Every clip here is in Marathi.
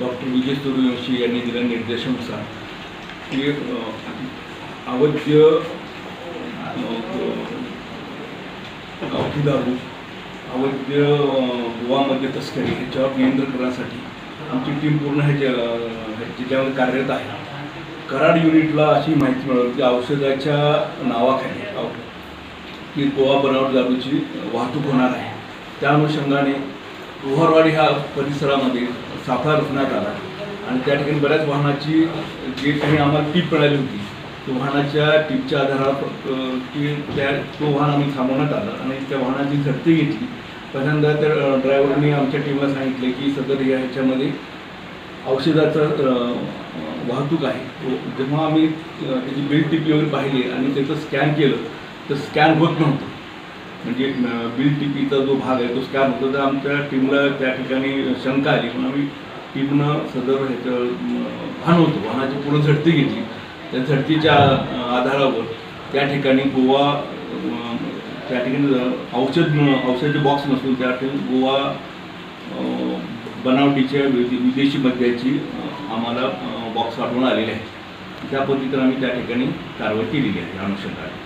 चौकशी यांनी दिल्या निर्देशानुसार की अ, अवैध अ, गावठी दारू अवैध अ, गोवामध्ये तस्करी ह्याच्यावर नियंत्रण करण्यासाठी आमची टीम पूर्ण ह्याच्या ह्याच्यामध्ये कार्यरत आहे. कराड युनिटला अशी माहिती मिळाली की औषधाच्या नावाखाली औ- की गोवा बनावट दारूची वाहतूक होणार आहे. त्या अनुषंगाने रोहरवाडी ह्या परिसरामध्ये साफा रोखण्यात आला. आणि त्या ठिकाणी बऱ्याच वाहनाची जे काही आम्हाला टीप मिळाली होती त्या वाहनाच्या टीपच्या आधारावर की त्या तो वाहन आम्ही थांबवण्यात आलं आणि त्या वाहनाची झडती घेतली. पहिल्यांदा त्या ड्रायव्हरने आमच्या टीमला सांगितले की सदर या ह्याच्यामध्ये औषधाचं वाहतूक आहे. जेव्हा आम्ही त्याची बिल टिपी वगैरे पाहिली आणि त्याचं स्कॅन केलं तर स्कॅन होत नव्हतं. म्हणजे बिल टिपीचा जो भाग आहे तो स्कॅम होतो तर आमच्या टीमला त्या ठिकाणी शंका आली. म्हणून आम्ही टीमनं सदर ह्याचं भान वाहन होतं. वाहनाची पूर्ण झडती घेतली. त्या झडतीच्या आधारावर त्या ठिकाणी गोवा त्या ठिकाणी अ, औषध बॉक्स नसून त्या ठिकाणी गोवा बनावटीच्या विदेशी मद्याची आम्हाला बॉक्स आढळून आलेले आहे. त्या पद्धतीनं आम्ही त्या ठिकाणी कारवाई केलेली आहे अनुषंगाने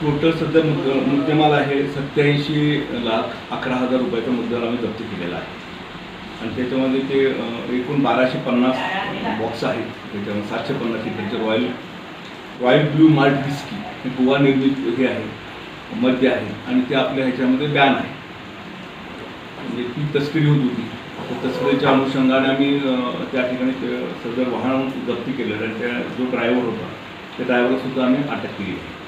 टोटल सध्या मुद्द मुद्देमाल आहे सत्याऐंशी लाख अकरा हजार रुपयाचा मुद्देमाल आम्ही जप्त केलेला आहे. आणि त्याच्यामध्ये ते एकूण बाराशे पन्नास बॉक्स आहेत. त्याच्यामध्ये सातशे पन्नास लिटरचे royal royal blue malt whisky हे गोवा निर्मित हे आहे मद्य आहे. आणि ते आपल्या ह्याच्यामध्ये बॅन आहे. म्हणजे ती तस्करी होत होती. त्या तस्करीच्या अनुषंगाने आम्ही त्या ठिकाणी ते सदर वाहन जप्ती केलेलं आणि त्या जो ड्रायव्हर होता त्या ड्रायव्हरसुद्धा आम्ही अटक केली आहे.